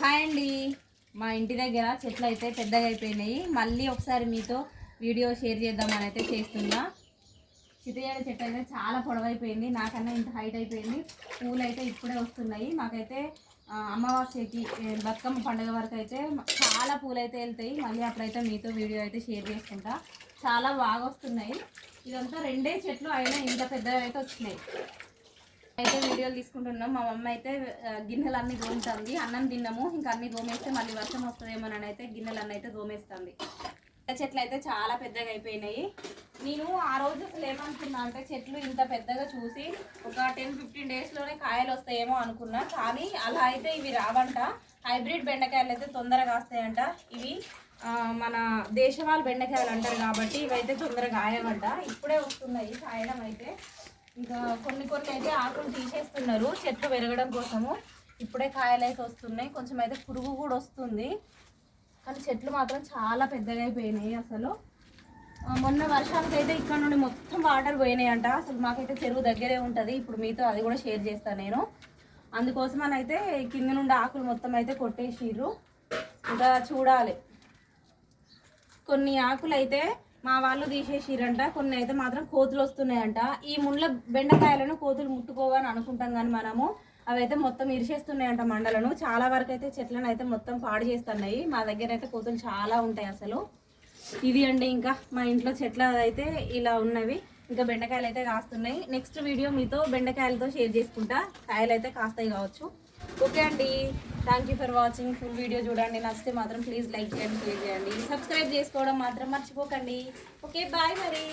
Hi అండి. మా ఇంటి దగ్గర చెట్లు అయితే పెద్దగా అయిపోయినాయి. మళ్ళీ ఒకసారి మీతో వీడియో షేర్ చేద్దామని అయితే చేస్తున్నా. చితయాల చెట్టు అయితే చాలా పొడవైపోయింది. నాకన్నా ఇంత హైట్ అయిపోయింది. పూలు అయితే ఇప్పుడే వస్తున్నాయి. మాకైతే అమావాస్యకి బతుకమ్మ పండుగ వరకు అయితే చాలా పూలు అయితే వెళ్తాయి. మళ్ళీ అప్పుడైతే మీతో వీడియో అయితే షేర్ చేసుకుంటా. చాలా బాగా వస్తున్నాయి. ఇదంతా రెండే చెట్లు అయినా ఇంత పెద్దగా అయితే వచ్చినాయి. అయితే వీడియోలు తీసుకుంటున్నాం. మా మమ్మ అయితే గిన్నెలు అన్ని దోముతుంది. అన్నం తిన్నాము. ఇంకా అన్ని దోమేస్తే మళ్ళీ వర్షం వస్తుందేమోనని అయితే గిన్నెలు అయితే దోమేస్తుంది. చెట్లు అయితే చాలా పెద్దగా అయిపోయినాయి. నేను ఆ రోజు అసలు ఏమనుకున్నా అంటే చెట్లు ఇంత పెద్దగా చూసి ఒక టెన్ ఫిఫ్టీన్ డేస్లోనే కాయలు వస్తాయేమో అనుకున్నా. కానీ అలా అయితే ఇవి రావంట. హైబ్రిడ్ బెండకాయలు అయితే తొందరగా వస్తాయంట ఇవి మన దేశవాళ బెండకాయలు అంటారు కాబట్టి ఇవైతే తొందరగా కాయవంట. ఇప్పుడే వస్తున్నాయి. కాయడం అయితే ఇంకా కొన్ని కొన్ని అయితే ఆకులు తీసేస్తున్నారు. చెట్లు పెరగడం కోసము. ఇప్పుడే కాయలు అయితే వస్తున్నాయి. కొంచెం అయితే పురుగు కూడా వస్తుంది. కానీ చెట్లు మాత్రం చాలా పెద్దగా అయిపోయినాయి అసలు. మొన్న వర్షానికి అయితే ఇక్కడ నుండి మొత్తం వాటర్ పోయినాయి అంట అసలు మాకైతే చెరువు దగ్గరే ఉంటుంది. ఇప్పుడు మీతో అది కూడా షేర్ చేస్తాను నేను. అందుకోసం అని అయితే కింద నుండి ఆకులు మొత్తం అయితే కొట్టేసిర్రు. ఇంకా చూడాలి. కొన్ని ఆకులు అయితే మా వాళ్ళు తీసేసిరంట. కొన్ని అయితే మాత్రం కోతులు వస్తున్నాయంట. ఈ ముండ్ల బెండకాయలను కోతులు ముట్టుకోవని అనుకుంటాం కానీ మనము. అవి అయితే మొత్తం ఇరిచేస్తున్నాయంట మండలను. చాలా వరకు అయితే చెట్లను అయితే మొత్తం పాడు చేస్తున్నాయి. మా దగ్గర అయితే కోతులు చాలా ఉంటాయి అసలు. ఇది అండి ఇంకా మా ఇంట్లో చెట్ల అయితే ఇలా ఉన్నవి. ఇంకా బెండకాయలు అయితే కాస్తున్నాయి. నెక్స్ట్ వీడియో మీతో బెండకాయలతో షేర్ చేసుకుంటా. కాయలు అయితే కాస్తాయి కావచ్చు. ఓకే అండి. Thank you for watching full video చూడండి. నచ్చితే మాత్రం ప్లీజ్ లైక్ చేయండి షేర్ చేయండి. సబ్స్క్రైబ్ చేసుకోవడం మాత్రం మర్చిపోకండి. ఓకే బాయ్ మరి.